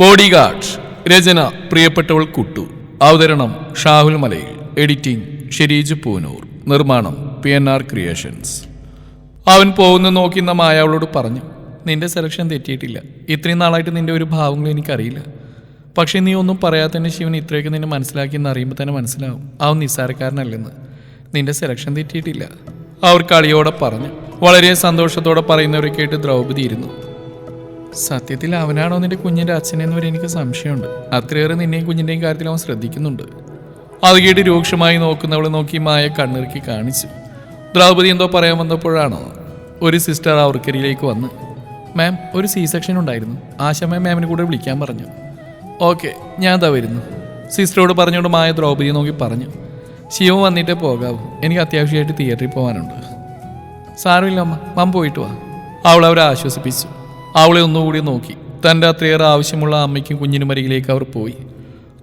Body guard രചന പ്രിയപ്പെട്ടവൾ കുട്ടു. അവതരണം ഷാഹുൽ മലയിൽ. എഡിറ്റിംഗ് ഷെരീജ് പൂനൂർ. നിർമ്മാണം പി എൻ ആർ ക്രിയേഷൻസ്. അവൻ പോകുന്ന നോക്കി നിന്ന മായ പറഞ്ഞു നിന്റെ സെലക്ഷൻ തെറ്റിയിട്ടില്ല. ഇത്രയും നാളായിട്ട് നിന്റെ ഒരു ഭാവങ്ങളും എനിക്കറിയില്ല. പക്ഷേ നീ ഒന്നും പറയാതെ തന്നെ ശിവൻ ഇത്രയൊക്കെ നിന്നെ മനസ്സിലാക്കി എന്ന് അറിയുമ്പോൾ തന്നെ മനസ്സിലാവും. അവൻ നിസ്സാരക്കാരനല്ലെന്ന്. നിന്റെ സെലക്ഷൻ തെറ്റിയിട്ടില്ല. അവർ കളിയോടെ പറഞ്ഞു. വളരെ സന്തോഷത്തോടെ പറയുന്നവരെ കേട്ട് ദ്രൗപദി ഇരുന്നു. സത്യത്തിൽ അവനാണോ നിന്റെ കുഞ്ഞിന്റെ അച്ഛനെന്ന് വരെ എനിക്ക് സംശയമുണ്ട്. അത്രയേറെ നിന്നെയും കുഞ്ഞിന്റെയും കാര്യത്തിൽ അവൻ ശ്രദ്ധിക്കുന്നുണ്ട്. അത് കേട്ട് രൂക്ഷമായി നോക്കുന്നവളെ നോക്കി മായ കണ്ണിറുക്കി കാണിച്ചു. ദ്രൗപദി എന്തോ പറയാൻ വന്നപ്പോഴാണോ ഒരു സിസ്റ്റർ അവർക്കരിയിലേക്ക് വന്ന് മാം ഒരു സി സെക്ഷൻ ഉണ്ടായിരുന്നു. ആശ മാം മാമിനെ കൂടെ വിളിക്കാൻ പറഞ്ഞു. ഓക്കെ ഞാൻ അതാ വരുന്നു. സിസ്റ്ററോട് പറഞ്ഞുകൊണ്ട് മായ ദ്രൗപദിയെ നോക്കി പറഞ്ഞു ശിവ വന്നിട്ടേ പോകാവൂ. എനിക്ക് അത്യാവശ്യമായിട്ട് തിയേറ്ററിൽ പോകാനുണ്ട്. സാരമില്ല അമ്മ. മം പോയിട്ട് വാ. അവൾ അവരെ ആശ്വസിപ്പിച്ചു. അവളെ ഒന്നുകൂടി നോക്കി. തന്റെ അത്രയേറെ ആവശ്യമുള്ള അമ്മയ്ക്കും കുഞ്ഞിനും അരികിലേക്ക് അവർ പോയി.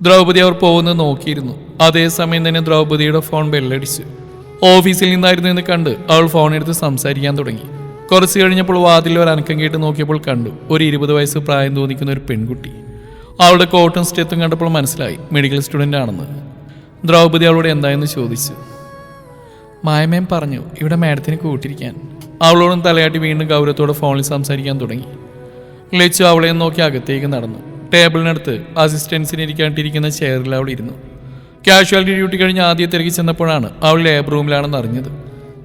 ദ്രൗപദി അവർ പോകുന്നത് നോക്കിയിരുന്നു. അതേസമയം തന്നെ ദ്രൗപദിയുടെ ഫോൺ ബെല്ലടിച്ചു. ഓഫീസിൽ നിന്നായിരുന്നു എന്ന് കണ്ട് അവൾ ഫോൺ എടുത്ത് സംസാരിക്കാൻ തുടങ്ങി. കുറച്ച് കഴിഞ്ഞപ്പോൾ വാതിൽ ഒരു അനക്കം കേട്ട് നോക്കിയപ്പോൾ കണ്ടു. ഒരു ഇരുപത് വയസ്സ് പ്രായം തോന്നിക്കുന്ന ഒരു പെൺകുട്ടി. അവളുടെ കോട്ടും സ്റ്റെത്തും കണ്ടപ്പോൾ മനസ്സിലായി. മെഡിക്കൽ സ്റ്റുഡന്റ് ആണെന്ന്. ദ്രൗപദി അവളോട് എന്തായെന്ന് ചോദിച്ചു. മായമേം പറഞ്ഞു ഇവിടെ മാഡത്തിന് കൂട്ടിരിക്കാൻ. അവളോടും തലയാട്ടി വീണ്ടും ഗൗരവത്തോടെ ഫോണിൽ സംസാരിക്കാൻ തുടങ്ങി. ലച്ചു അവളെ നോക്കി അകത്തേക്ക് നടന്നു. ടേബിളിനടുത്ത് അസിസ്റ്റൻസിന് ഇരിക്കാണ്ടിരിക്കുന്ന ചെയറിൽ അവൾ ഇരുന്നു. കാഷ്വാലിറ്റി ഡ്യൂട്ടി കഴിഞ്ഞ് ആദ്യം തിരക്കി ചെന്നപ്പോഴാണ് അവൾ ലേബർ റൂമിലാണെന്ന് അറിഞ്ഞത്.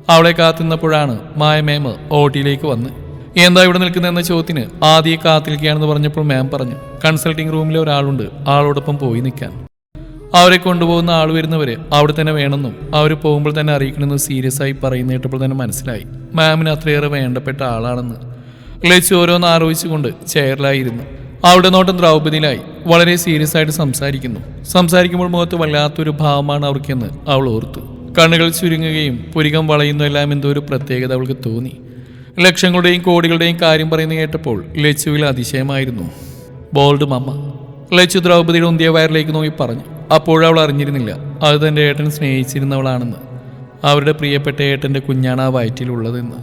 അവളെ കാത്തുന്നപ്പോഴാണ് മായ മാം ഓട്ടിയിലേക്ക് വന്ന്. എന്താ ഇവിടെ നിൽക്കുന്നതെന്ന ചോദ്യത്തിന് ആദ്യം കാത്തിരിക്കുകയാണെന്ന് പറഞ്ഞപ്പോൾ മാം പറഞ്ഞു കൺസൾട്ടിംഗ് റൂമിലെ ഒരാളുണ്ട് ആളോടൊപ്പം പോയി നിൽക്കാൻ. അവരെ കൊണ്ടുപോകുന്ന ആൾ വരുന്നവരെ അവിടെ തന്നെ വേണമെന്നും അവർ പോകുമ്പോൾ തന്നെ അറിയിക്കണമെന്ന് സീരിയസ് ആയി പറയുന്ന കേട്ടപ്പോൾ തന്നെ മനസ്സിലായി. മാമിന് അത്രയേറെ വേണ്ടപ്പെട്ട ആളാണെന്ന്. ലച്ചു ഓരോന്ന് ആലോചിച്ചുകൊണ്ട് ചെയറിലായിരുന്നു അവിടെ നോട്ടം ദ്രൗപദിയിലായി. വളരെ സീരിയസ് ആയിട്ട് സംസാരിക്കുന്നു. സംസാരിക്കുമ്പോൾ മുഖത്ത് വല്ലാത്തൊരു ഭാവമാണ് അവർക്കെന്ന് അവൾ ഓർത്തു. കണ്ണുകൾ ചുരുങ്ങുകയും പുരികം വളയുന്നു എല്ലാം എന്തോ ഒരു പ്രത്യേകത അവൾക്ക് തോന്നി. ലക്ഷങ്ങളുടെയും കോടികളുടെയും കാര്യം പറയുന്നത് കേട്ടപ്പോൾ ലച്ചുവിൽ അതിശയമായിരുന്നു. ബോൾഡ് മമ്മ ലച്ചു ദ്രൗപദിയുടെ ഉന്തിയ വയറിലേക്ക് നോക്കി പറഞ്ഞു. അപ്പോഴവൾ അറിഞ്ഞിരുന്നില്ല. അത് തന്റെ ഏട്ടൻ സ്നേഹിച്ചിരുന്നവളാണെന്ന്. അവരുടെ പ്രിയപ്പെട്ട ഏട്ടന്റെ കുഞ്ഞാണ് ആ വയറ്റിലുള്ളതെന്ന്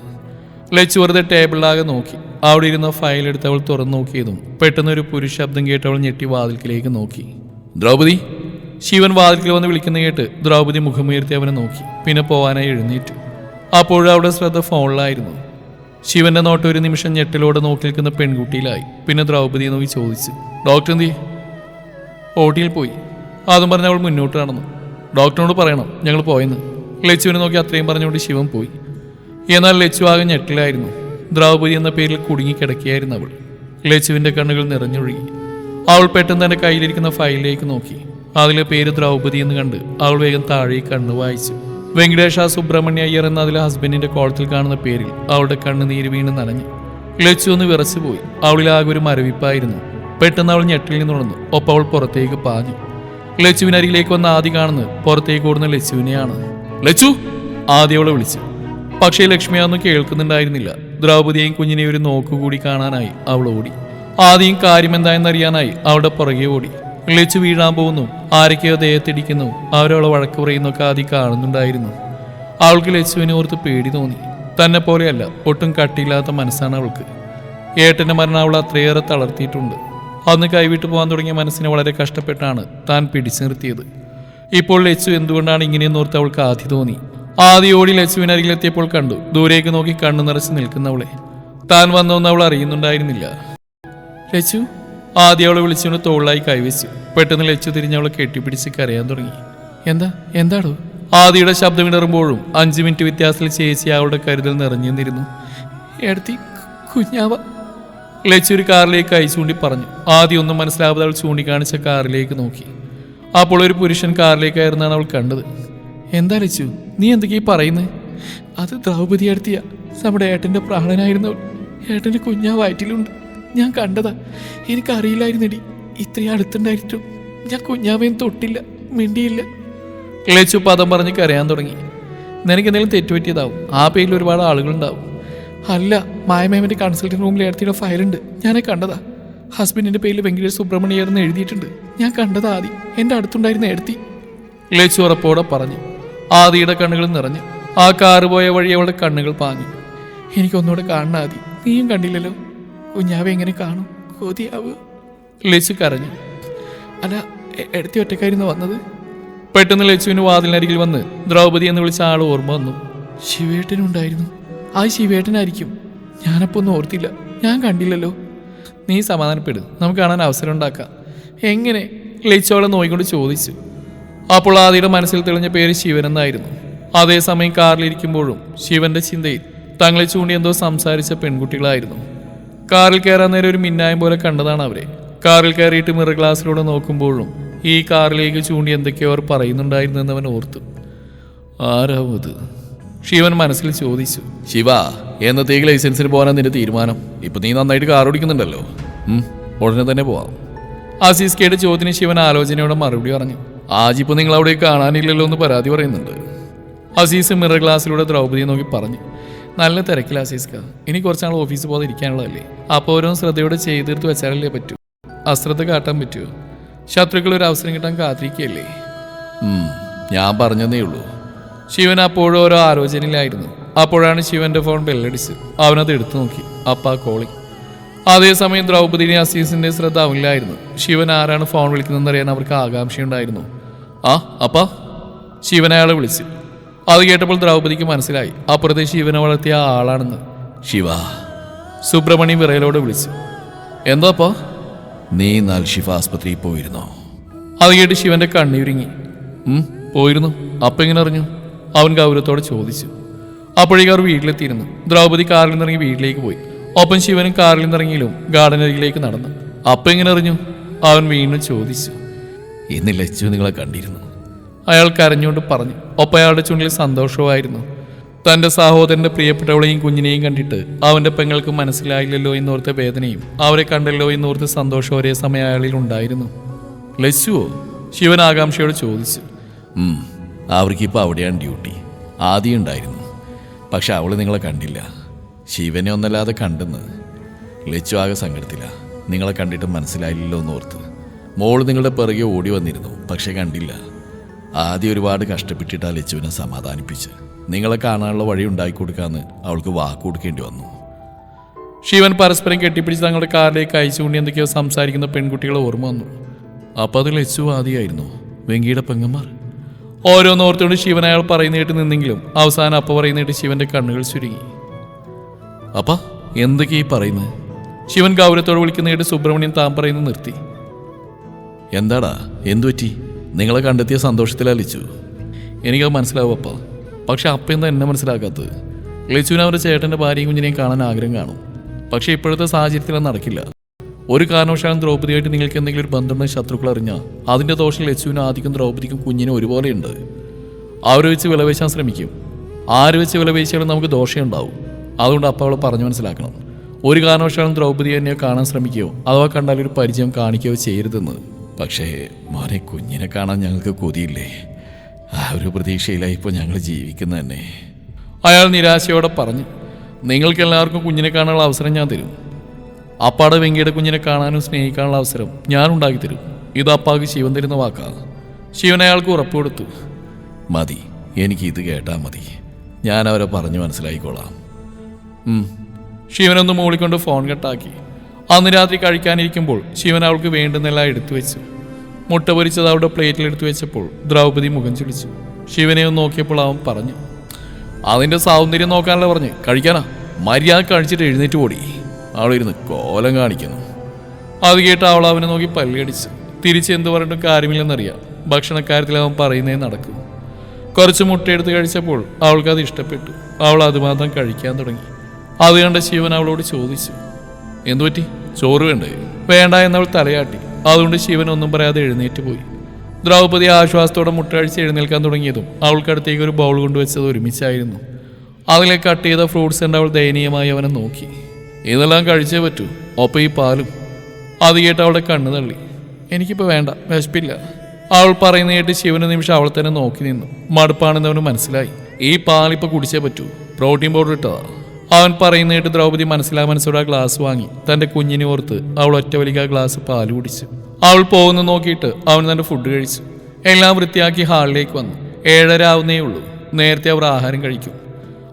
ലച്ചു വെറുതെ ടേബിളിലാകെ നോക്കി. അവിടെ ഇരുന്ന ഫയലെടുത്ത് അവൾ തുറന്നു നോക്കിയതും പെട്ടെന്ന് ഒരു പുരുഷ ശബ്ദം കേട്ട് അവൾ ഞെട്ടി വാതിൽക്കിലേക്ക് നോക്കി. ദ്രൗപദി? ശിവൻ വാതിൽക്കിൽ വന്ന് വിളിക്കുന്ന കേട്ട് ദ്രൗപദി മുഖമുയർത്തി അവനെ നോക്കി. പിന്നെ പോവാനായി എഴുന്നേറ്റു. അപ്പോഴും അവിടെ ശ്രദ്ധ ഫോണിലായിരുന്നു. ശിവന്റെ നോട്ട് ഒരു നിമിഷം ഞെട്ടിലോടെ നോക്കി നിൽക്കുന്ന പെൺകുട്ടിയിലായി. പിന്നെ ദ്രൗപദിയെ നോക്കി ചോദിച്ചു. ഡോക്ടർ എന്തി ഓട്ടിയിൽ പോയി. അതും പറഞ്ഞ് അവൾ മുന്നോട്ട് നടന്നു. ഡോക്ടറിനോട് പറയണം ഞങ്ങൾ പോയെന്ന്. ലച്ചുവിനെ നോക്കി അത്രയും പറഞ്ഞുകൊണ്ട് ശിവൻ പോയി. എന്നാൽ ലച്ചു ആകെ ഞെട്ടിലായിരുന്നു. ദ്രൗപതി എന്ന പേരിൽ കുടുങ്ങിക്കിടക്കുകയായിരുന്നു അവൾ. ലച്ചുവിന്റെ കണ്ണുകൾ നിറഞ്ഞൊഴുകി. അവൾ പെട്ടെന്ന് തന്റെ കയ്യിലിരിക്കുന്ന ഫയലിലേക്ക് നോക്കി. അതിലെ പേര് ദ്രൗപതി എന്ന് കണ്ട് അവൾ വേഗം താഴെ കണ്ണ് വായിച്ചു. വെങ്കടേഷ സുബ്രഹ്മണ്യ അയ്യർ എന്ന അതിലെ ഹസ്ബൻഡിന്റെ കോളത്തിൽ കാണുന്ന പേരിൽ അവളുടെ കണ്ണ് നീര് വീണ് നനഞ്ഞു. ലച്ചു ഒന്ന് വിറച്ചുപോയി. അവളിലാകെ ഒരു മരവിപ്പായിരുന്നു. പെട്ടെന്ന് അവൾ ഞെട്ടിൽ നിന്നുണർന്നു ഒപ്പം അവൾ പുറത്തേക്ക് പാഞ്ഞു. ലച്ചുവിനരികിലേക്ക് വന്ന ആദ്യ കാണുന്നത് പുറത്തേക്ക് ഓടുന്ന ലച്ചുവിനെയാണ്. ലച്ചു ആദ്യം അവളെ വിളിച്ചു. പക്ഷേ ലക്ഷ്മി അതൊന്നും കേൾക്കുന്നുണ്ടായിരുന്നില്ല. ദ്രൗപതിയെയും കുഞ്ഞിനെയും ഒരു നോക്കുകൂടി കാണാനായി അവൾ ഓടി. ആദ്യം കാര്യം എന്തായെന്നറിയാനായി അവളുടെ പുറകെ ഓടി. ലച്ചു വീഴാൻ പോകുന്നു. ആരൊക്കെയോ ദേഹത്തിടിക്കുന്നു. അവരവളെ വഴക്ക് പറയുന്നൊക്കെ ആദ്യം കാണുന്നുണ്ടായിരുന്നു. അവൾക്ക് ലച്ചുവിനെ ഓർത്ത് പേടി തോന്നി. തന്നെ പോലെയല്ല ഒട്ടും കട്ടിയില്ലാത്ത മനസ്സാണ് അവൾക്ക്. ഏട്ടന്റെ മരണം അവൾ അത്രയേറെ തളർത്തിയിട്ടുണ്ട്. അന്ന് കൈവിട്ടു പോകാൻ തുടങ്ങിയ മനസ്സിനെ വളരെ കഷ്ടപ്പെട്ടാണ് താൻ പിടിച്ചു നിർത്തിയത്. ഇപ്പോൾ ലച്ചു എന്തുകൊണ്ടാണ് ഇങ്ങനെയെന്നോർത്ത് അവൾക്ക് ആദ്യ തോന്നി. ആദ്യ ഓടി ലച്ചുവിനരികിലെത്തിയപ്പോൾ കണ്ടു. ദൂരേക്ക് നോക്കി കണ്ണു നിറച്ച് നിൽക്കുന്നവളെ. താൻ വന്നോന്ന് അവൾ അറിയുന്നുണ്ടായിരുന്നില്ല. ലച്ചു ആദ്യം അവളെ വിളിച്ചുകൊണ്ട് തോളിലായി കൈവച്ചു. പെട്ടെന്ന് ലച്ചു തിരിഞ്ഞ് അവളെ കെട്ടിപ്പിടിച്ച് കരയാൻ തുടങ്ങി. എന്താ? എന്താടോ? ആദിയുടെ ശബ്ദം ഇടറുമ്പോഴും അഞ്ചു മിനിറ്റ് വ്യത്യാസത്തിൽ ചേച്ചി അവളുടെ കരുതൽ നിറഞ്ഞു നിന്നിരുന്നു. എടുത്തി കുഞ്ഞാവ ലച്ചു ഒരു കാറിലേക്ക് കൈ ചൂണ്ടി പറഞ്ഞു. ആദ്യം ഒന്നും മനസ്സിലാവാതെ അവൾ ചൂണ്ടിക്കാണിച്ച കാറിലേക്ക് നോക്കി. അപ്പോൾ ഒരു പുരുഷൻ കാറിലേക്ക് കയറുന്നതാണ് അവൾ കണ്ടത്. എന്താ ലച്ചു നീ എന്തൊക്കെയാ പറയുന്നത് അത് ദ്രൗപതി അടുത്തിയ നമ്മുടെ ഏട്ടന്റെ പ്രാണനായിരുന്നവൾ ഏട്ടന്റെ കുഞ്ഞാ വയറ്റിലുണ്ട്. ഞാൻ കണ്ടതാ. എനിക്കറിയില്ലായിരുന്നടി. ഇത്രയും അടുത്തുണ്ടായിട്ടും ഞാൻ കുഞ്ഞാവേൻ തൊട്ടില്ല മിണ്ടിയില്ല. ലച്ചു പദം പറഞ്ഞ് കരയാൻ തുടങ്ങി. നിനക്ക് എന്തെങ്കിലും തെറ്റുപറ്റിയതാവും. ആ പേരിൽ ഒരുപാട് ആളുകളുണ്ടാവും. അല്ല മായമേമന്റെ കൺസൾട്ടിംഗ് റൂമിൽ എടുത്തിയുടെ ഫയലുണ്ട്. ഞാനെ കണ്ടതാ. ഹസ്ബൻഡിന്റെ പേരിൽ വെങ്കടേഷ് സുബ്രഹ്മണ്യർ എന്ന് എഴുതിയിട്ടുണ്ട്. ഞാൻ കണ്ടതാ ആദി എന്റെ അടുത്തുണ്ടായിരുന്ന എടുത്തി ലച്ചു ഉറപ്പോടെ പറഞ്ഞു. ആദിയുടെ കണ്ണുകൾ നിറഞ്ഞു. ആ കാറ് പോയ വഴി അവളുടെ കണ്ണുകൾ പാഞ്ഞു. എനിക്കൊന്നുകൂടെ കാണണം ആദി. നീയും കണ്ടില്ലല്ലോ. കുഞ്ഞാവെ എങ്ങനെ കാണും? കൊതിയാവുക ലച്ചു കരഞ്ഞു. അല്ല എടുത്തി ഒറ്റക്കായിരുന്നു വന്നത്? പെട്ടെന്ന് ലച്ചുവിന് വാതിലിനരികിൽ വന്ന് ദ്രൗപദി എന്ന് വിളിച്ച ആൾ ഓർമ്മ വന്നു. ശിവേട്ടനുണ്ടായിരുന്നു. ആ ശിവേട്ടനായിരിക്കും ഞാനപ്പോൾ ഒന്നും ഓർത്തില്ല. ഞാൻ കണ്ടില്ലല്ലോ. നീ സമാധാനപ്പെടും. നമുക്ക് കാണാൻ അവസരം ഉണ്ടാക്കാം. എങ്ങനെ? ലയിച്ചോളെ നോയിക്കൊണ്ട് ചോദിച്ചു. അപ്പോൾ ആദിയുടെ മനസ്സിൽ തെളിഞ്ഞ പേര് ശിവൻ എന്നായിരുന്നു. അതേസമയം കാറിലിരിക്കുമ്പോഴും ശിവന്റെ ചിന്തയിൽ തങ്ങളെ ചൂണ്ടി എന്തോ സംസാരിച്ച പെൺകുട്ടികളായിരുന്നു. കാറിൽ കയറാൻ നേരം ഒരു മിന്നായം പോലെ കണ്ടതാണ് അവരെ. കാറിൽ കയറിയിട്ട് മിറർ ഗ്ലാസ്സിലൂടെ നോക്കുമ്പോഴും ഈ കാറിലേക്ക് ചൂണ്ടി എന്തൊക്കെയോ അവർ പറയുന്നുണ്ടായിരുന്നു എന്ന് അവൻ ഓർത്തു. ആരാവും ഇത് ശിവൻ മനസ്സിൽ ചോദിച്ചു. ശിവ എന്നത്തേക്ക് ലൈസൻസിന് പോകാനാ നിന്റെ തീരുമാനം. ഇപ്പൊ നീ നന്നായിട്ട് കാർ ഓടിക്കുന്നുണ്ടല്ലോ. ഉടനെ തന്നെ പോവാം. ആസീസ് കേട്ട് ചോദ്യത്തിന് ശിവൻ ആലോചനയോടെ മറുപടി പറഞ്ഞു. ആജി ഇപ്പൊ നിങ്ങൾ അവിടെ കാണാനില്ലല്ലോ എന്ന് പരാതി പറയുന്നുണ്ട്. അസീസ് മിറർ ഗ്ലാസ്സിലൂടെ ദ്രൗപതിയെ നോക്കി പറഞ്ഞു. നല്ല തിരക്കില്ല അസീസ്ക. ഇനി കുറച്ചാൾ ഓഫീസിൽ പോകാതെ ഇരിക്കാനുള്ളതല്ലേ അപ്പോൾ ഓരോ ശ്രദ്ധയോടെ ചെയ്തീർത്ത് വെച്ചാലല്ലേ പറ്റൂ? അശ്രദ്ധ കാട്ടാൻ പറ്റുമോ ശത്രുക്കൾ ഒരു അവസരം കിട്ടാൻ കാത്തിരിക്കുകയല്ലേ? ഞാൻ പറഞ്ഞതേ ഉള്ളൂ. ശിവൻ അപ്പോഴും ഓരോ ആലോചനയിലായിരുന്നു. അപ്പോഴാണ് ശിവന്റെ ഫോൺ ബെല്ലടിച്ച് അവനത് എടുത്തു നോക്കി. അപ്പ കോളി അതേസമയം ദ്രൗപദിനി അസീസിന്റെ ശ്രദ്ധ അവനിലായിരുന്നു ശിവൻ ആരാണ് ഫോൺ വിളിക്കുന്നതെന്ന് അറിയാൻ അവർക്ക് ആകാംക്ഷയുണ്ടായിരുന്നു. ആ അപ്പ? ശിവൻ അയാളെ വിളിച്ചു. അത് കേട്ടപ്പോൾ ദ്രൗപദിക്ക് മനസ്സിലായി. അപ്പുറത്തെ ശിവനെ വളർത്തിയ ആളാണെന്ന്. ശിവ. സുബ്രഹ്മണി വിറയലോട് വിളിച്ചു. എന്താ അപ്പാ? നീ എന്നാൽ ശിവ ആസ്പത്രിയിൽ പോയിരുന്നോ? അത് കേട്ട് ശിവന്റെ കണ്ണീരിങ്ങി. പോയിരുന്നു. അപ്പ എങ്ങനെ അറിഞ്ഞു? അവൻ ഗൗരവത്തോടെ ചോദിച്ചു. അപ്പോഴേക്കും അവർ വീട്ടിലെത്തിയിരുന്നു. ദ്രൗപദി കാറിൽ നിന്നിറങ്ങി വീട്ടിലേക്ക് പോയി. ഒപ്പം ശിവനും കാറിൽ നിന്നിറങ്ങിയിലും ഗാർഡനരികിലേക്ക് നടന്നു. അപ്പം എങ്ങനെ അറിഞ്ഞു? അവൻ വീണ്ടും ചോദിച്ചു. ഇന്ന് ലച്ചു നിങ്ങളെ കണ്ടിരുന്നു. അയാൾ കരഞ്ഞുകൊണ്ട് പറഞ്ഞു. ഒപ്പം അയാളുടെ ചുണ്ടിൽ സന്തോഷവുമായിരുന്നു. തന്റെ സഹോദരന്റെ പ്രിയപ്പെട്ടവളെയും കുഞ്ഞിനെയും കണ്ടിട്ട് അവന്റെ പെങ്ങൾക്ക് മനസ്സിലായില്ലല്ലോ എന്നോർത്ത വേദനയും അവരെ കണ്ടല്ലോ എന്നോർത്ത സന്തോഷം ഒരേ സമയം അയാളിൽ ഉണ്ടായിരുന്നു. ലച്ചുവോ? ശിവൻ ആകാംക്ഷയോട് ചോദിച്ചു. അവർക്കിപ്പോൾ അവിടെയാണ് ഡ്യൂട്ടി. ആദ്യം ഉണ്ടായിരുന്നു. പക്ഷെ അവൾ നിങ്ങളെ കണ്ടില്ല. ശിവനെ ഒന്നല്ലാതെ കണ്ടെന്ന്. ലച്ചു ആകെ സങ്കടത്തില്ല നിങ്ങളെ കണ്ടിട്ട് മനസ്സിലായില്ലല്ലോ എന്ന് ഓർത്ത് മോൾ നിങ്ങളുടെ പിറകെ ഓടി വന്നിരുന്നു. പക്ഷെ കണ്ടില്ല. ആദ്യം ഒരുപാട് കഷ്ടപ്പെട്ടിട്ടാ ലച്ചുവിനെ സമാധാനിപ്പിച്ച് നിങ്ങളെ കാണാനുള്ള വഴി ഉണ്ടാക്കി കൊടുക്കാന്ന് അവൾക്ക് വാക്ക് കൊടുക്കേണ്ടി വന്നു. ശിവൻ പരസ്പരം കെട്ടിപ്പിടിച്ച് തങ്ങളുടെ കാറിലേക്ക് അയച്ചുകൊണ്ട് എന്തൊക്കെയോ സംസാരിക്കുന്ന പെൺകുട്ടികളെ ഓർമ്മ വന്നു. അപ്പോൾ അത് ലച്ചു ആദ്യമായിരുന്നു വെങ്കിയുടെ പെങ്ങന്മാർ. ഓരോന്നോർത്തുകൊണ്ട് ശിവൻ അയാൾ പറയുന്ന കേട്ട് നിന്നെങ്കിലും അവസാനം അപ്പ പറയുന്നേട്ട് ശിവന്റെ കണ്ണുകൾ ചുരുങ്ങി. അപ്പ എന്തൊക്കെയാ പറയുന്നത് ശിവൻ ഗൗരവത്തോട് വിളിക്കുന്നേട്ട് സുബ്രഹ്മണ്യൻ താൻ പറയുന്നത് നിർത്തി. എന്താടാ എന്തുപറ്റി? നിങ്ങളെ കണ്ടെത്തിയ സന്തോഷത്തിലലിച്ചു എനിക്കത് മനസ്സിലാവും അപ്പ. പക്ഷെ അപ്പ എന്താ എന്നെ മനസ്സിലാക്കാത്തത്? ലിച്ചുവിന് അവരുടെ ചേട്ടന്റെ ഭാര്യയും കുഞ്ഞിനെയും കാണാൻ ആഗ്രഹം കാണും. പക്ഷെ ഇപ്പോഴത്തെ സാഹചര്യത്തിൽ അത് നടക്കില്ല. ഒരു കാരണവശാലും ദ്രൗപതിയായിട്ട് നിങ്ങൾക്ക് എന്തെങ്കിലും ഒരു ബന്ധമുണ്ടെന്ന് ശത്രുക്കൾ അറിഞ്ഞാൽ അതിന്റെ ദോഷം ലച്ചുവിനും ആദിക്കും ദ്രൗപദിക്കും കുഞ്ഞിനും ഒരുപോലെയുണ്ട്. അവർ വെച്ച് വിലവേശാൻ ശ്രമിക്കും? ആര് വെച്ച് വിലവേശിയാലും നമുക്ക് ദോഷം ഉണ്ടാവും അതുകൊണ്ട് അപ്പോൾ അവളെ പറഞ്ഞു മനസ്സിലാക്കണം. ഒരു കാരണവശാലും ദ്രൗപദി എന്നെ കാണാൻ ശ്രമിക്കുകയോ അഥവാ കണ്ടാൽ ഒരു പരിചയം കാണിക്കുകയോ ചെയ്യരുതെന്ന്. പക്ഷേ മോനെ കുഞ്ഞിനെ കാണാൻ ഞങ്ങൾക്ക് കൊതിയില്ലേ? ആ ഒരു പ്രതീക്ഷയിലായി ഇപ്പോൾ ഞങ്ങൾ ജീവിക്കുന്ന തന്നെ. അയാൾ നിരാശയോടെ പറഞ്ഞു നിങ്ങൾക്ക് എല്ലാവർക്കും കുഞ്ഞിനെ കാണാനുള്ള അവസരം ഞാൻ തരും. അപ്പാടെ വെങ്കിയുടെ കുഞ്ഞിനെ കാണാനും സ്നേഹിക്കാനുള്ള അവസരം ഞാൻ ഉണ്ടാക്കി തരും ഇത് അപ്പാക്ക് ശിവൻ തരുന്ന വാക്കാണ് ശിവൻ അയാൾക്ക് ഉറപ്പ് കൊടുത്തു. മതി എനിക്ക് ഇത് കേട്ടാൽ മതി. ഞാൻ അവരെ പറഞ്ഞു മനസ്സിലാക്കിക്കോളാം. ശിവനൊന്ന് മൂളിക്കൊണ്ട് ഫോൺ കട്ടാക്കി. അന്ന് രാത്രി കഴിക്കാനിരിക്കുമ്പോൾ ശിവൻ അവൾക്ക് വേണ്ടുന്നെല്ലാം എടുത്തു വെച്ചു. മുട്ട പൊരിച്ചത് അവളുടെ പ്ലേറ്റിൽ എടുത്തു വെച്ചപ്പോൾ ദ്രൗപദി മുഖം ചുളിച്ചു. ശിവനെ ഒന്ന് നോക്കിയപ്പോൾ അവൻ പറഞ്ഞു അതിന്റെ സൗന്ദര്യം നോക്കാനല്ല പറഞ്ഞ്. കഴിക്കാനാ. മര്യാദ കഴിച്ചിട്ട് എഴുന്നേറ്റ് ഓടി. അവളിരുന്ന് കോലം കാണിക്കുന്നു. അത് കേട്ട് അവൾ അവനെ നോക്കി പല്ലടിച്ച്. തിരിച്ച് എന്ത് പറഞ്ഞിട്ടും കാര്യമില്ലെന്നറിയാം. ഭക്ഷണക്കാര്യത്തിൽ അവൻ പറയുന്നേ നടക്കൂ. കുറച്ച് മുട്ടയെടുത്ത് കഴിച്ചപ്പോൾ അവൾക്ക് അത് ഇഷ്ടപ്പെട്ടു. അവൾ അതുമാത്രം കഴിക്കാൻ തുടങ്ങി. അത് കണ്ട ശിവൻ അവളോട് ചോദിച്ചു എന്തുപറ്റി ചോറ് വേണ്ടേ? വേണ്ട എന്നവൾ തലയാട്ടി. അതുകൊണ്ട് ശിവൻ ഒന്നും പറയാതെ എഴുന്നേറ്റ് പോയി. ദ്രൗപദി ആശ്വാസത്തോടെ മുട്ട അഴിച്ച് എഴുന്നേൽക്കാൻ തുടങ്ങിയതും അവൾക്കടുത്തേക്ക് ഒരു ബൗൾ കൊണ്ടുവച്ചത് ഒരുമിച്ചായിരുന്നു. അതിലെ കട്ട് ചെയ്ത ഫ്രൂട്ട്സ് കണ്ട് അവൾ ദയനീയമായി അവനെ നോക്കി. ഇതെല്ലാം കഴിച്ചേ പറ്റൂ. ഒപ്പം ഈ പാലും. അത് കേട്ട് അവളുടെ കണ്ണു തള്ളി. എനിക്കിപ്പോൾ വേണ്ട വിശപ്പില്ല. അവൾ പറയുന്ന കേട്ട് ശിവന് നിമിഷം അവൾ തന്നെ നോക്കി നിന്നു. മടുപ്പാണെന്ന് അവന് മനസ്സിലായി. ഈ പാലിപ്പോൾ കുടിച്ചേ പറ്റൂ. പ്രോട്ടീൻ പൗഡർ ഇട്ടതാ അവൻ പറയുന്ന കേട്ട് ദ്രൗപദി മനസ്സിലാ മനസ്സോടെ ആ ഗ്ലാസ് വാങ്ങി. തന്റെ കുഞ്ഞിനെ ഓർത്ത് അവൾ ഒറ്റ വലിക്ക് ആ ഗ്ലാസ് പാൽ കുടിച്ചു. അവൾ പോകുന്നു നോക്കിയിട്ട് അവൻ തന്റെ ഫുഡ് കഴിച്ചു. എല്ലാം വൃത്തിയാക്കി ഹാളിലേക്ക് വന്നു. ഏഴര ആവുന്നേ ഉള്ളൂ. നേരത്തെ അവർ ആഹാരം കഴിക്കും.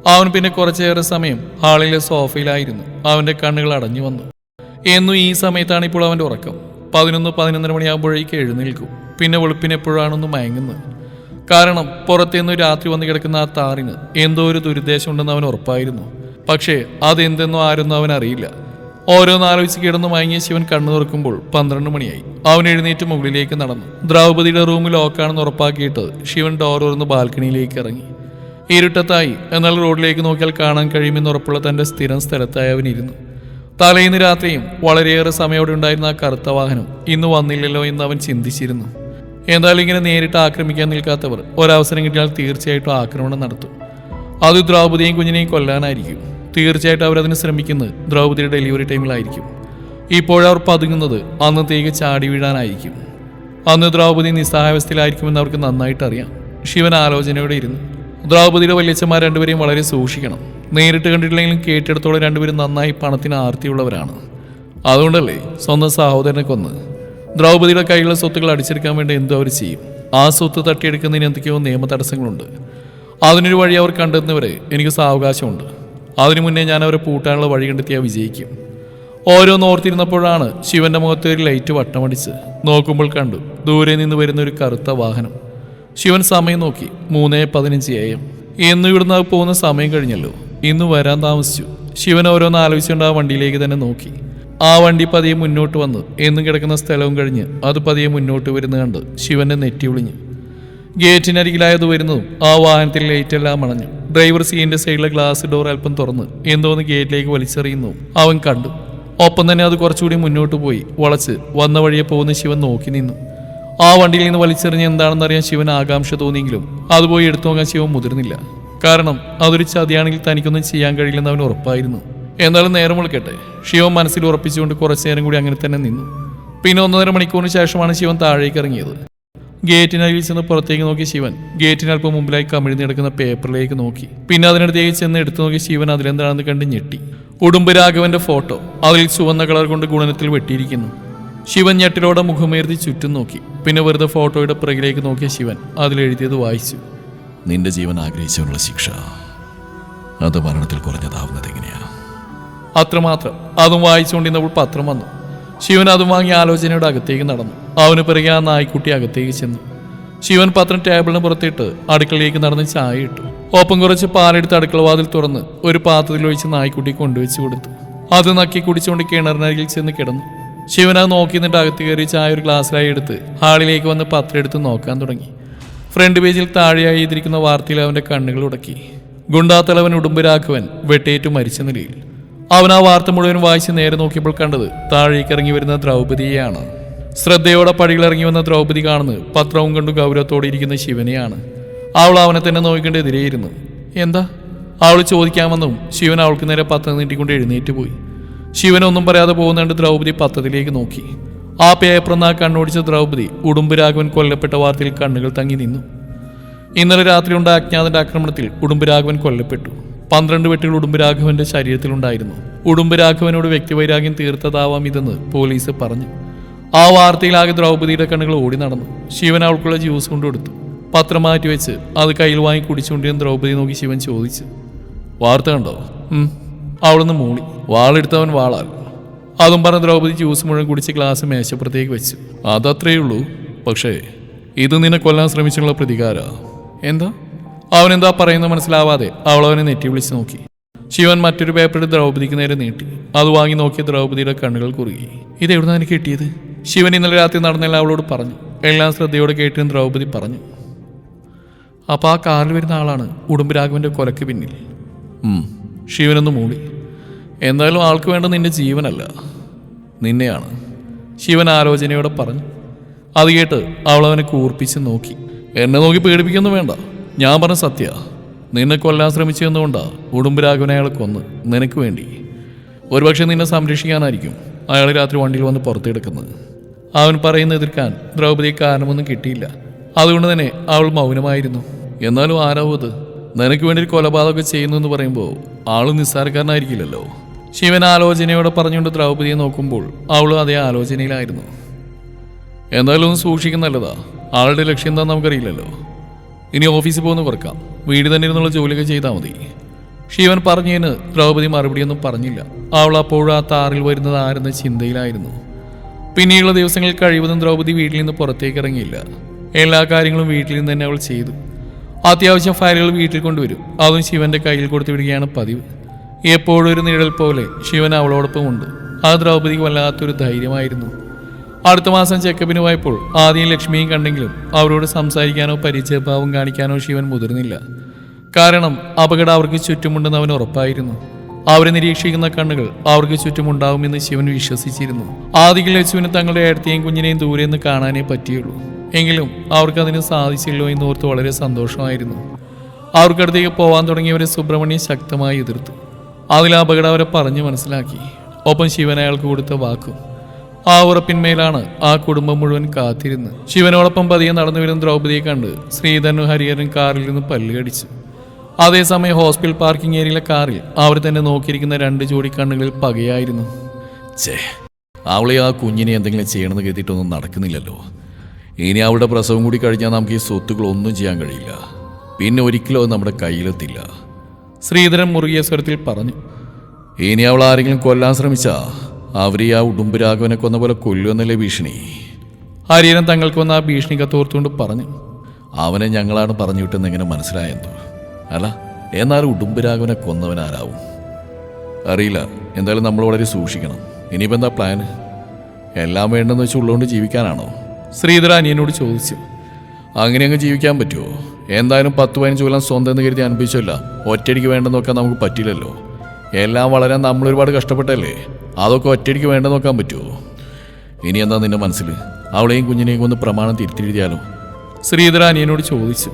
അവൻ പിന്നെ കുറച്ചേറെ സമയം ഹാളിലെ സോഫയിലായിരുന്നു. അവന്റെ കണ്ണുകൾ അടഞ്ഞു വന്നു. എന്നും ഈ സമയത്താണ് ഇപ്പോൾ അവന്റെ ഉറക്കം. പതിനൊന്ന് പതിനൊന്നര മണിയാകുമ്പോഴേക്ക് എഴുന്നേൽക്കും. പിന്നെ വെളുപ്പിന് എപ്പോഴാണൊന്ന് മയങ്ങുന്നത്? കാരണം പുറത്തുനിന്ന് രാത്രി വന്ന് കിടക്കുന്ന ആ താറിന് എന്തോ ഒരു ദുരുദ്ദേശം ഉണ്ടെന്ന് അവൻ ഉറപ്പായിരുന്നു. പക്ഷേ അതെന്തെന്നോ ആരെന്നോ അവൻ അറിയില്ല. ഓരോന്നാലോചിച്ച് കിടന്ന് മയങ്ങിയ ശിവൻ കണ്ണു തുറക്കുമ്പോൾ പന്ത്രണ്ട് മണിയായി. അവൻ എഴുന്നേറ്റ് മുകളിലേക്ക് നടന്നു. ദ്രൗപതിയുടെ റൂമിൽ ലോക്കാണെന്ന് ഉറപ്പാക്കിയിട്ട് ശിവൻ ഡോർ തുറന്ന് ബാൽക്കണിയിലേക്ക് ഇറങ്ങി. ഇരുട്ടത്തായി. എന്നാൽ റോഡിലേക്ക് നോക്കിയാൽ കാണാൻ കഴിയുമെന്ന് ഉറപ്പുള്ള തന്റെ സ്ഥിരം സ്ഥലത്തായി അവൻ ഇരുന്നു തലേന്ന് രാത്രിയും വളരെയേറെ സമയോടെ ഉണ്ടായിരുന്ന ആ കറുത്ത വാഹനം ഇന്ന് വന്നില്ലല്ലോ എന്ന് അവൻ ചിന്തിച്ചിരുന്നു. എന്തായാലും ഇങ്ങനെ നേരിട്ട് ആക്രമിക്കാൻ നിൽക്കാത്തവർ ഒരവസരം കിട്ടിയാൽ തീർച്ചയായിട്ടും ആക്രമണം നടത്തും. അത് ദ്രൗപതിയെയും കുഞ്ഞിനെയും കൊല്ലാനായിരിക്കും. തീർച്ചയായിട്ടും അവരതിന് ശ്രമിക്കുന്നത് ദ്രൗപതിയുടെ ഡെലിവറി ടൈമിലായിരിക്കും. ഇപ്പോഴവർ പതുങ്ങുന്നത് അന്നത്തേക്ക് ചാടി വീഴാനായിരിക്കും. അന്ന് ദ്രൗപദി നിസ്സഹായാവസ്ഥയിലായിരിക്കുമെന്ന് അവർക്ക് നന്നായിട്ടറിയാം. ശിവൻ ആലോചനയോടെ ഇരുന്നു. ദ്രൗപദിയുടെ വല്യച്ഛന്മാർ രണ്ടുപേരെയും വളരെ സൂക്ഷിക്കണം. നേരിട്ട് കണ്ടിട്ടില്ലെങ്കിലും കേട്ടിടത്തോളം രണ്ടുപേരും നന്നായി പണത്തിന് ആർത്തിയുള്ളവരാണ്. അതുകൊണ്ടല്ലേ സ്വന്തം സഹോദരനെ കൊന്ന്. ദ്രൗപതിയുടെ കയ്യിലുള്ള സ്വത്തുക്കൾ അടിച്ചെടുക്കാൻ വേണ്ടി എന്തോ അവർ ചെയ്യും. ആ സ്വത്ത് തട്ടിയെടുക്കുന്നതിന് എന്തൊക്കെയോ നിയമ തടസ്സങ്ങളുണ്ട് അതിനൊരു വഴി അവർ കണ്ടെത്തുന്നവരെ എനിക്ക് സാവകാശമുണ്ട്. അതിനു മുന്നേ ഞാൻ അവരെ പൂട്ടാനുള്ള വഴി കണ്ടെത്തിയാൽ വിജയിക്കും. ഓരോന്ന് ഓർത്തിരുന്നപ്പോഴാണ് ശിവന്റെ മുഖത്ത് ഒരു ലൈറ്റ് വട്ടമടിച്ച്. നോക്കുമ്പോൾ കണ്ടു ദൂരെ നിന്ന് വരുന്ന ഒരു കറുത്ത വാഹനം. ശിവൻ സമയം നോക്കി. മൂന്നേ പതിനഞ്ച് എ എം ഇവിടുന്ന് പോകുന്ന സമയം കഴിഞ്ഞല്ലോ. ഇന്ന് വരാൻ താമസിച്ചു. ശിവൻ ഓരോന്ന് ആലോചിച്ചുകൊണ്ട് ആ വണ്ടിയിലേക്ക് തന്നെ നോക്കി. ആ വണ്ടി പതിയെ മുന്നോട്ട് വന്ന്. എന്നും കിടക്കുന്ന സ്ഥലവും കഴിഞ്ഞ് അത് പതിയെ മുന്നോട്ട് വരുന്ന കണ്ട് ശിവനെ നെറ്റി ഒളിഞ്ഞു. ഗേറ്റിനരികിലായത് വരുന്നതും ആ വാഹനത്തിൽ ലൈറ്റെല്ലാം അണഞ്ഞു. ഡ്രൈവർ സീറ്റിന്റെ സൈഡിലെ ഗ്ലാസ് ഡോർ അല്പം തുറന്ന് എന്തോന്ന് ഗേറ്റിലേക്ക് വലിച്ചെറിയുന്നു അവൻ കണ്ടു. ഒപ്പം തന്നെ അത് കുറച്ചുകൂടി മുന്നോട്ട് പോയി. വളച്ച് വന്ന വഴിയെ പോകുന്ന ശിവൻ നോക്കി നിന്നു. ആ വണ്ടിയിൽ നിന്ന് വലിച്ചെറിഞ്ഞ് എന്താണെന്നറിയാൻ ശിവൻ ആകാംക്ഷ തോന്നിയെങ്കിലും അതുപോയി എടുത്തു നോക്കാൻ ശിവൻ മുതിർന്നില്ല. കാരണം അതൊരു ചതിയാണെങ്കിൽ തനിക്കൊന്നും ചെയ്യാൻ കഴിയില്ലെന്ന് അവൻ ഉറപ്പായിരുന്നു. എന്നാലും നേരം വിളിക്കട്ടെ ശിവൻ മനസ്സിൽ ഉറപ്പിച്ചുകൊണ്ട് കുറച്ചു നേരം കൂടി അങ്ങനെ തന്നെ നിന്നു. പിന്നെ ഒന്നര മണിക്കൂറിന് ശേഷമാണ് ശിവൻ താഴേക്ക് ഇറങ്ങിയത്. ഗേറ്റിനരികിൽ ചെന്ന് പുറത്തേക്ക് നോക്കി ശിവൻ. ഗേറ്റിനൽപ്പം മുമ്പിലായി കമിഴ്ന്ന് കിടക്കുന്ന പേപ്പറിലേക്ക് നോക്കി. പിന്നെ അതിനടുത്തേക്ക് ചെന്ന് എടുത്തു നോക്കി ശിവൻ അതിലെന്താണെന്ന് കണ്ട് ഞെട്ടി. ഉടുമ്പ് രാഘവന്റെ ഫോട്ടോ. അതിൽ ചുവന്ന കളർ കൊണ്ട് ഗുണനത്തിൽ വെട്ടിയിരിക്കുന്നു. ശിവൻ ഞെട്ടിലോടെ മുഖമേർത്തി ചുറ്റും നോക്കി. പിന്നെ വെറുതെ ഫോട്ടോയുടെ പിറകിലേക്ക് നോക്കിയ ശിവൻ അതിലെഴുതിയത് വായിച്ചു. നിന്റെ ജീവൻ ആഗ്രഹിച്ചവനുള്ള ശിക്ഷ. അത് മരണത്തിൽ കുറഞ്ഞതാവുന്നത് എങ്ങനെയാ? അത്രമാത്രം. അതും വായിച്ചുകൊണ്ടിരുന്നപ്പോൾ പത്രം വന്നു. ശിവൻ അതും വാങ്ങി ആലോചനയുടെ അകത്തേക്ക് നടന്നു. അവന് പിറകെ ആ നായ്ക്കുട്ടി അകത്തേക്ക് ചെന്നു. ശിവൻ പത്രം ടേബിളിന് പുറത്തിട്ട് അടുക്കളയിലേക്ക് നടന്ന് ചായ ഇട്ടു. ഒപ്പം കുറച്ച് പാലെടുത്ത് അടുക്കളവാതിൽ തുറന്ന് ഒരു പാത്രത്തിൽ ഒഴിച്ച് നായ്ക്കുട്ടി കൊണ്ടുവച്ച് കൊടുത്തു. അത് നക്കി കുടിച്ചുകൊണ്ട് കിണറിനരികിൽ ചെന്ന് കിടന്നു. ശിവൻ അത് നോക്കി നിന്നിട്ട് അകത്ത് കയറി ചായ ഒരു ഗ്ലാസ്സിലായി എടുത്ത് ഹാളിലേക്ക് വന്ന് പത്രം എടുത്ത് നോക്കാൻ തുടങ്ങി. ഫ്രണ്ട് പേജിൽ താഴെയായി എഴുതിയിരിക്കുന്ന വാർത്തയിൽ അവന്റെ കണ്ണുകൾ ഉടക്കി. ഗുണ്ടാത്തലവൻ ഉടുമ്പ് രാഘവൻ വെട്ടേറ്റു മരിച്ച നിലയിൽ. അവൻ ആ വാർത്ത മുഴുവൻ വായിച്ച് നേരെ നോക്കിയപ്പോൾ കണ്ടത് താഴേക്ക് ഇറങ്ങി വരുന്ന ദ്രൗപതിയെയാണ്. ശ്രദ്ധയോടെ പടികൾ ഇറങ്ങി വന്ന ദ്രൗപതി കാണുന്നത് പത്രവും കണ്ടു ഗൗരവത്തോടെ ഇരിക്കുന്ന ശിവനെയാണ്. അവൾ അവനെ തന്നെ നോക്കിക്കൊണ്ട് എതിരെയിരുന്നു. എന്താ? അവൾ ചോദിക്കാമെന്നും ശിവൻ അവൾക്ക് നേരെ പത്രം നീട്ടിക്കൊണ്ട് എഴുന്നേറ്റ് പോയി. ശിവൻ ഒന്നും പറയാതെ പോകുന്നുണ്ട് ദ്രൗപദി പത്രത്തിലേക്ക് നോക്കി. ആ പേപ്പർ ആ കണ്ണോടിച്ച ദ്രൗപദി ഉടുമ്പ് രാഘവൻ കൊല്ലപ്പെട്ട വാർത്തയിൽ കണ്ണുകൾ തങ്ങി നിന്നു. ഇന്നലെ രാത്രി ഉണ്ട അജ്ഞാതന്റെ ആക്രമണത്തിൽ ഉടുമ്പ് രാഘവൻ കൊല്ലപ്പെട്ടു. പന്ത്രണ്ട് വെട്ടുകൾ ഉടുമ്പ് രാഘവന്റെ ശരീരത്തിലുണ്ടായിരുന്നു. ഉടുമ്പ് രാഘവനോട് വ്യക്തിവൈരാഗ്യം തീർത്തതാവാം ഇതെന്ന് പോലീസ് പറഞ്ഞു. ആ വാർത്തയിലാകെ ദ്രൗപദിയുടെ കണ്ണുകൾ ഓടി നടന്നു. ശിവൻ അവൾക്കുള്ള ജ്യൂസ് കൊണ്ടുകൊടുത്തു. പത്രം മാറ്റി വെച്ച് അത് കയ്യിൽ വാങ്ങി കുടിച്ചുകൊണ്ടിരുന്ന ദ്രൗപദി നോക്കി ശിവൻ ചോദിച്ചു. വാർത്ത കണ്ടോ. അവളൊന്ന് മൂളി. വാളെടുത്തവൻ വാളാൽ. അതും പറഞ്ഞ ദ്രൗപദി ജ്യൂസ് മുഴുവൻ കുടിച്ച് ഗ്ലാസ് മേശപ്പുറത്തേക്ക് വെച്ചു. അതത്രേ ഉള്ളൂ. പക്ഷേ ഇത് നിന്നെ കൊല്ലാൻ ശ്രമിച്ചുള്ള പ്രതികാര. എന്താ? അവനെന്താ പറയുന്നത് മനസ്സിലാവാതെ അവൾ അവനെ നെറ്റി വിളിച്ച് നോക്കി. ശിവൻ മറ്റൊരു പേപ്പർ ദ്രൗപദിക്ക് നേരെ നീട്ടി. അത് വാങ്ങി നോക്കിയ ദ്രൗപദിയുടെ കണ്ണുകൾ കുറുകി. ഇത് എവിടുന്നാണ് എനിക്ക് കിട്ടിയത്? ശിവൻ ഇന്നലെ രാത്രി നടന്നെല്ലാം അവളോട് പറഞ്ഞു. എല്ലാം ശ്രദ്ധയോടെ കേട്ടും ദ്രൗപദി പറഞ്ഞു. അപ്പോൾ ആ കാറിൽ വരുന്ന ആളാണ്. ഉടുമ്പ് രാഘവന്റെ കൊലക്ക് പിന്നിൽ. ശിവനൊന്ന് മൂളി. എന്തായാലും ആൾക്ക് വേണ്ട നിന്റെ ജീവനല്ല. നിന്നെയാണ്. ശിവൻ ആലോചനയോടെ പറഞ്ഞു. അത് കേട്ട് അവൾ അവനെ കൂർപ്പിച്ച് നോക്കി. എന്നെ നോക്കി പേടിപ്പിക്കൊന്നും വേണ്ട. ഞാൻ പറഞ്ഞ സത്യ. നിന്നെ കൊല്ലാൻ ശ്രമിച്ചു എന്നുകൊണ്ടാ അയാൾ കൊന്ന് നിനക്ക് വേണ്ടി? ഒരുപക്ഷെ നിന്നെ സംരക്ഷിക്കാനായിരിക്കും അയാൾ രാത്രി വണ്ടിയിൽ വന്ന് പുറത്തെടുക്കുന്നത്. അവൻ പറയുന്ന എതിർക്കാൻ ദ്രൗപദി കാരണമൊന്നും കിട്ടിയില്ല. അതുകൊണ്ട് തന്നെ അവൾ മൗനമായിരുന്നു. എന്നാലും ആരാവത് നിനക്ക് വേണ്ടി കൊലപാതകം ചെയ്യുന്നു എന്ന് പറയുമ്പോൾ ആൾ നിസ്സാരക്കാരനായിരിക്കില്ലല്ലോ. ശിവൻ ആലോചനയോടെ പറഞ്ഞുകൊണ്ട് ദ്രൗപതിയെ നോക്കുമ്പോൾ അവളും അതേ ആലോചനയിലായിരുന്നു. എന്തായാലും ഒന്ന് സൂക്ഷിക്കുന്ന നല്ലതാ. ആളുടെ ലക്ഷ്യം എന്താ നമുക്കറിയില്ലല്ലോ. ഇനി ഓഫീസിൽ പോകുന്ന കുറക്കാം വീട് തന്നെ ഇരുന്നുള്ള ജോലിയൊക്കെ ചെയ്താൽ മതി. ശിവൻ പറഞ്ഞതിന് ദ്രൗപദി മറുപടിയൊന്നും പറഞ്ഞില്ല. അവൾ അപ്പോഴും ആ താറിൽ വരുന്നത് ആരെന്ന ചിന്തയിലായിരുന്നു. പിന്നീടുള്ള ദിവസങ്ങൾ കഴിവതും ദ്രൗപതി വീട്ടിൽ നിന്ന് പുറത്തേക്ക് ഇറങ്ങിയില്ല. എല്ലാ കാര്യങ്ങളും വീട്ടിൽ നിന്ന് തന്നെ അവൾ ചെയ്തു. അത്യാവശ്യം ഫയലുകൾ വീട്ടിൽ കൊണ്ടുവരും. അതും ശിവന്റെ കയ്യിൽ കൊടുത്തു വിടുകയാണ് പതിവ്. എപ്പോഴും ഒരു നിഴൽ പോലെ ശിവൻ അവളോടൊപ്പം ഉണ്ട് ആ ദ്രൗപദിക്ക് വല്ലാത്തൊരു ധൈര്യമായിരുന്നു. അടുത്ത മാസം ചെക്കപ്പിന് പോയപ്പോൾ ആദ്യം ലക്ഷ്മിയും കണ്ടെങ്കിലും അവരോട് സംസാരിക്കാനോ പരിചയഭാവം കാണിക്കാനോ ശിവൻ മുതിർന്നില്ല. കാരണം അപകടം അവർക്ക് ചുറ്റുമുണ്ടെന്ന് അവൻ ഉറപ്പായിരുന്നു. അവരെ നിരീക്ഷിക്കുന്ന കണ്ണുകൾ അവർക്ക് ചുറ്റുമുണ്ടാവുമെന്ന് ശിവൻ വിശ്വസിച്ചിരുന്നു. ആദ്യം ലക്ഷ്മിന് തങ്ങളുടെ ഏടത്തെയും കുഞ്ഞിനെയും ദൂരെ നിന്ന് കാണാനേ പറ്റിയുള്ളൂ. എങ്കിലും അവർക്ക് അതിന് സാധിച്ചില്ലോ എന്ന് ഓർത്ത് വളരെ സന്തോഷമായിരുന്നു. അവർക്കടുത്തേക്ക് പോവാൻ തുടങ്ങിയവരെ സുബ്രഹ്മണ്യം ശക്തമായി എതിർത്തു. അതിൽ അപകടം അവരെ പറഞ്ഞു മനസ്സിലാക്കി. ഒപ്പം ശിവൻ അയാൾക്ക് കൊടുത്ത വാക്കും. ആ ഉറപ്പിന്മേലാണ് ആ കുടുംബം മുഴുവൻ കാത്തിരുന്ന്. ശിവനോടൊപ്പം പതിയെ നടന്നു വരുന്ന ദ്രൗപദിയെ കണ്ട് ശ്രീധരനും ഹരിഹരനും കാറിൽ നിന്ന് പല്ലുകടിച്ചു അതേസമയം ഹോസ്പിറ്റൽ പാർക്കിംഗ് ഏരിയയിലെ കാറിൽ അവർ തന്നെ നോക്കിയിരിക്കുന്ന രണ്ട് ജോഡി കണ്ണുകളിൽ പകയായിരുന്നു. ചേ അവളെ ആ കുഞ്ഞിനെ എന്തെങ്കിലും ചെയ്യണമെന്ന് കരുതിയിട്ടൊന്നും നടക്കുന്നില്ലല്ലോ. ഇനി അവളുടെ പ്രസവം കൂടി കഴിഞ്ഞാൽ നമുക്ക് ഈ സ്വത്തുക്കളൊന്നും ചെയ്യാൻ കഴിയില്ല. പിന്നെ ഒരിക്കലും അത് നമ്മുടെ കയ്യിലെത്തില്ല. ശ്രീധരൻ മുറുകിയ സ്വരത്തിൽ പറഞ്ഞു ഇനി അവൾ ആരെങ്കിലും കൊല്ലാൻ ശ്രമിച്ചാ അവരി ആ ഉടുമ്പ് രാഘവനെ കൊന്ന പോലെ കൊല്ലുമെന്നല്ലേ ഭീഷണി? ഹരിയനൻ തങ്ങൾക്ക് വന്ന ആ ഭീഷണി കത്തോർത്തുകൊണ്ട് പറഞ്ഞു അവനെ ഞങ്ങളാണ് പറഞ്ഞു വിട്ടെന്ന് എങ്ങനെ മനസ്സിലായെന്തോ? അല്ല എന്നാലും ഉടുമ്പ് രാഘവനെ കൊന്നവൻ ആരാവും? അറിയില്ല എന്തായാലും നമ്മൾ വളരെ സൂക്ഷിക്കണം. ഇനിയിപ്പോൾ എന്താ പ്ലാൻ എല്ലാം വേണ്ടെന്ന് വെച്ച് ഉള്ളതുകൊണ്ട് ജീവിക്കാനാണോ? ശ്രീധര അനിയനോട് ചോദിച്ചു അങ്ങനെ അങ്ങ് ജീവിക്കാൻ പറ്റുമോ എന്തായാലും പത്ത് പതിനഞ്ച് കൊല്ലം സ്വന്തം എന്ന് കരുതി അനുഭവിച്ചല്ല ഒറ്റയടിക്ക് വേണ്ടെന്ന് നോക്കാൻ നമുക്ക് പറ്റില്ലല്ലോ എല്ലാം വളരാൻ നമ്മൾ ഒരുപാട് കഷ്ടപ്പെട്ടല്ലേ? അതൊക്കെ ഒറ്റയടിക്ക് വേണ്ടെന്ന് നോക്കാൻ പറ്റുമോ ഇനി എന്താ നിന്റെ മനസ്സിൽ? അവളെയും കുഞ്ഞിനെയും ഒന്ന് പ്രമാണം തിരുത്തിയെഴുതിയാലോ? ശ്രീധര അനിയനോട് ചോദിച്ചു.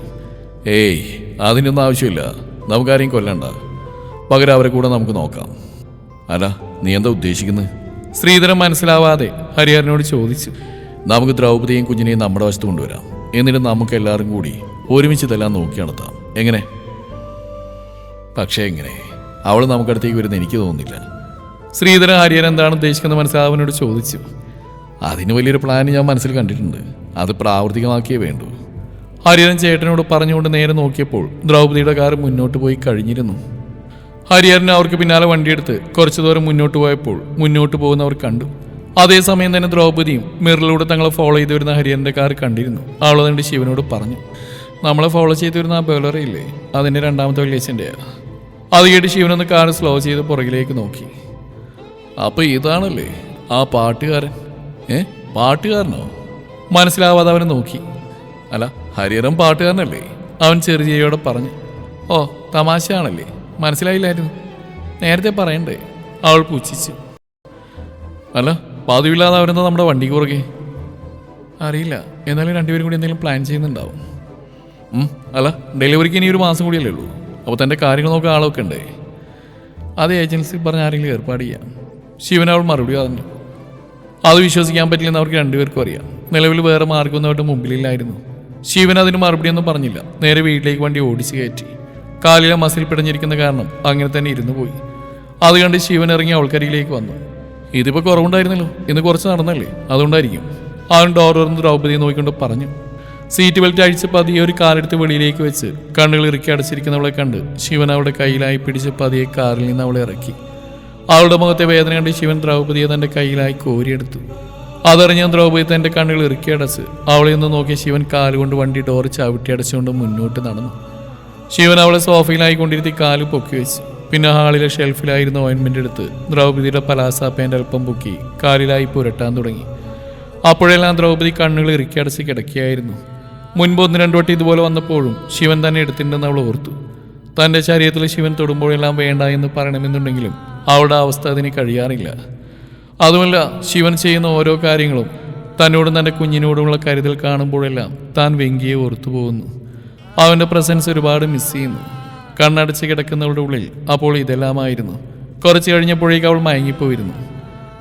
ഏയ് അതിനൊന്നും ആവശ്യമില്ല. നമുക്കാരെയും കൊല്ലണ്ട. പകരം അവരെ കൂടെ നമുക്ക് നോക്കാം. അല്ല നീ എന്താ ഉദ്ദേശിക്കുന്നത് ശ്രീധരൻ മനസ്സിലാവാതെ ഹരിഹരനോട് ചോദിച്ചു. നമുക്ക് ദ്രൗപദിയും കുഞ്ഞിനെയും നമ്മുടെ വശത്ത് കൊണ്ടുവരാം. എന്നിട്ട് നമുക്ക് എല്ലാവരും കൂടി ഒരുമിച്ച് തല്ലാൻ നോക്കി നടത്താം എങ്ങനെ? പക്ഷേ എങ്ങനെ? അവൾ നമുക്കടുത്തേക്ക് വരുന്ന എനിക്ക് തോന്നുന്നില്ല. ശ്രീധര ആര്യൻ എന്താണ് ഉദ്ദേശിക്കുന്നത് മനസ്സിലാവനോട് ചോദിച്ചു. അതിന് വലിയൊരു പ്ലാൻ ഞാൻ മനസ്സിൽ കണ്ടിട്ടുണ്ട്. അത് പ്രാവർത്തികമാക്കിയേ വേണ്ടു. ഹരിഹരൻ ചേട്ടനോട് പറഞ്ഞുകൊണ്ട് നേരെ നോക്കിയപ്പോൾ ദ്രൗപദിയുടെ കാർ മുന്നോട്ട് പോയി കഴിഞ്ഞിരുന്നു. ഹരിഹരൻ അവർക്ക് പിന്നാലെ വണ്ടിയെടുത്ത് കുറച്ചു ദൂരം മുന്നോട്ട് പോയപ്പോൾ മുന്നോട്ട് പോകുന്നവർ കണ്ടു. അതേസമയം തന്നെ ദ്രൗപദിയും മിറിലൂടെ തങ്ങളെ ഫോളോ ചെയ്തു വരുന്ന ഹരിഹരന്റെ കാർ കണ്ടിരുന്നു. അവൾ അതുകൊണ്ട് ശിവനോട് പറഞ്ഞു. നമ്മളെ ഫോളോ ചെയ്തു വരുന്ന ആ ബേളറിയില്ലേ അതിന്റെ രണ്ടാമത്തെ വലിയച്ഛന്റെയാ അത് കേട്ട് ശിവനൊന്ന് കാർ സ്ലോ ചെയ്ത് പുറകിലേക്ക് നോക്കി. അപ്പോൾ ഇതാണല്ലേ? ആ പാട്ടുകാരൻ. ഏ? പാട്ടുകാരനോ? മനസ്സിലാവാതെ അവനെ നോക്കി. അല്ല ഹരിഹരൻ പാട്ടുകാരനല്ലേ? അവൻ ചെറുചിരിയോടെ പറഞ്ഞു. ഓ തമാശയാണല്ലേ? മനസ്സിലായില്ലായിരുന്നു. നേരത്തെ പറയണ്ടേ? അവൾ പുച്ഛിച്ചു. അല്ല പതിവില്ലാതെ അവരെന്താ നമ്മുടെ വണ്ടിക്ക് പുറകെ? അറിയില്ല. എന്നാലും രണ്ടുപേരും കൂടി എന്തെങ്കിലും പ്ലാൻ ചെയ്യുന്നുണ്ടാവും. അല്ല ഡെലിവറിക്ക് ഇനി ഒരു മാസം കൂടിയല്ലേ ഉള്ളൂ. അപ്പോൾ തന്റെ കാര്യങ്ങൾ നോക്കാൻ ആളൊക്കെ ഉണ്ടേ? അത് ഏജൻസി പറഞ്ഞ ആരെങ്കിലും ഏർപ്പാട് ചെയ്യാം. ശിവനവൾ മറുപടി പറഞ്ഞു. അത് വിശ്വസിക്കാൻ പറ്റില്ലെന്ന് അവർക്ക് രണ്ടുപേർക്കും അറിയാം. നിലവിൽ വേറെ മാർഗമൊന്നും അവരുടെ മുമ്പിലില്ലായിരുന്നു. ശിവൻ അതിന് മറുപടിയൊന്നും പറഞ്ഞില്ല. നേരെ വീട്ടിലേക്ക് വണ്ടി ഓടിച്ചു കയറ്റി. കാലിലെ മസിൽ പിടഞ്ഞിരിക്കുന്ന കാരണം അങ്ങനെ തന്നെ ഇരുന്നു പോയി. അത് കണ്ട് ശിവൻ ഇറങ്ങി അവൾക്കരികിലേക്ക് വന്നു. ഇതിപ്പോൾ കുറവുണ്ടായിരുന്നല്ലോ. ഇന്ന് കുറച്ച് നടന്നല്ലേ? അതുകൊണ്ടായിരിക്കും. അവൻ ഡോർ തുറന്ന് ദ്രൗപതിയെ നോക്കിക്കൊണ്ട് പറഞ്ഞു. സീറ്റ് ബെൽറ്റ് അഴിച്ച് പതിയെ ഒരു കാലെടുത്ത് വെളിയിലേക്ക് വെച്ച് കണ്ണുകൾ ഇറുക്കി അടച്ചിരിക്കുന്നവളെ കണ്ട് ശിവൻ അവളുടെ കയ്യിലായി പിടിച്ച് പതിയെ കാറിൽ നിന്ന് അവളെ ഇറക്കി. അവളുടെ മുഖത്തെ വേദന കണ്ട് ശിവൻ ദ്രൗപതിയെ തന്റെ കയ്യിലായി കോരിയെടുത്തു. അതറിഞ്ഞ ദ്രൗപദി തന്റെ കണ്ണുകൾ ഇറുക്കി അടച്ച് അവളെ ഒന്ന് നോക്കിയ ശിവൻ കാലുകൊണ്ട് വണ്ടി ഡോർ ചവിട്ടി അടച്ചുകൊണ്ട് മുന്നോട്ട് നടന്നു. ശിവൻ അവളെ സോഫയിലായി കൊണ്ടിരുത്തി കാൽ പൊക്കി വെച്ച്. പിന്നെ ഹാളിലെ ഷെൽഫിലായിരുന്ന ഓയിൻമെന്റ് എടുത്ത് ദ്രൗപദിയുടെ പലാസ പാന്റ് അല്പം പൊക്കി കാലിലായി പുരട്ടാൻ തുടങ്ങി. അപ്പോഴെല്ലാം ദ്രൗപദി കണ്ണുകൾ ഇറുക്കി അടച്ച് കിടക്കുകയായിരുന്നു. മുൻപ് ഒന്ന് രണ്ടു വട്ടി ഇതുപോലെ വന്നപ്പോഴും ശിവൻ തന്നെ എടുത്തിട്ടുണ്ടെന്ന് അവൾ ഓർത്തു. തന്റെ ശരീരത്തിൽ ശിവൻ തൊടുമ്പോഴെല്ലാം വേണ്ട എന്ന് പറയണമെന്നുണ്ടെങ്കിലും അവളുടെ അവസ്ഥ അതിന് കഴിയാറില്ല. അതുമല്ല ശിവൻ ചെയ്യുന്ന ഓരോ കാര്യങ്ങളും തന്നോടും തന്റെ കുഞ്ഞിനോടുമുള്ള കരുതൽ കാണുമ്പോഴെല്ലാം താൻ വെങ്കിയെ ഓർത്തു പോകുന്നു അവന്റെ പ്രസൻസ് ഒരുപാട് മിസ് ചെയ്യുന്നു. കണ്ണടച്ച് കിടക്കുന്നവളുടെ ഉള്ളിൽ അപ്പോൾ ഇതെല്ലാമായിരുന്നു. കുറച്ച് കഴിഞ്ഞപ്പോഴേക്ക് അവൾ മയങ്ങിപ്പോയിരുന്നു.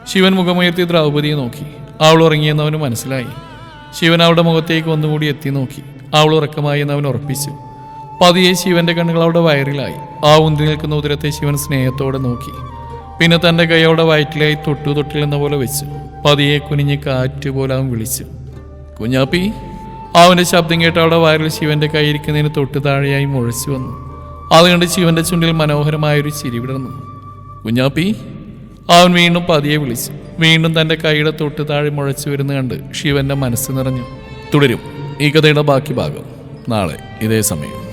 ശിവൻ മുഖമുയർത്തി ദ്രൗപതിയെ നോക്കി. അവൾ ഉറങ്ങിയെന്ന് അവന് മനസ്സിലായി. ശിവൻ അവളുടെ മുഖത്തേക്ക് ഒന്നുകൂടി എത്തി നോക്കി. അവൾ ഉറക്കമായി എന്ന് അവൻ ഉറപ്പിച്ചു. പതിയെ ശിവന്റെ കണ്ണുകൾ അവളുടെ വയറിലായി. ആ ഉന്തി നിൽക്കുന്ന ഉദരത്തെ ശിവൻ സ്നേഹത്തോടെ നോക്കി. പിന്നെ തന്റെ കൈ അവളുടെ വയറ്റിലായി തൊട്ടു തൊട്ടിലെന്ന പോലെ വെച്ചു. പതിയെ കുനിഞ്ഞ് കാറ്റ് പോലെ അവൻ വിളിച്ചു. കുഞ്ഞാപ്പി? അവന്റെ ശബ്ദം കേട്ട് അവളുടെ വയറിൽ ശിവന്റെ കൈ ഇരിക്കുന്നതിന് തൊട്ട് താഴെയായി മുഴച്ചു വന്നു. അത് കണ്ട് ശിവന്റെ ചുണ്ടിൽ മനോഹരമായൊരു ചിരി വിടർന്നു. കുഞ്ഞാപ്പി? അവൻ വീണ്ടും പതിയെ വിളിച്ചു. വീണ്ടും തന്റെ കൈയുടെ തൊട്ട് താഴെ മുഴച്ചു വരുന്ന കണ്ട് ശിവന്റെ മനസ്സ് നിറഞ്ഞു. തുടരും. ഈ കഥയുടെ ബാക്കി ഭാഗം നാളെ ഇതേ സമയം.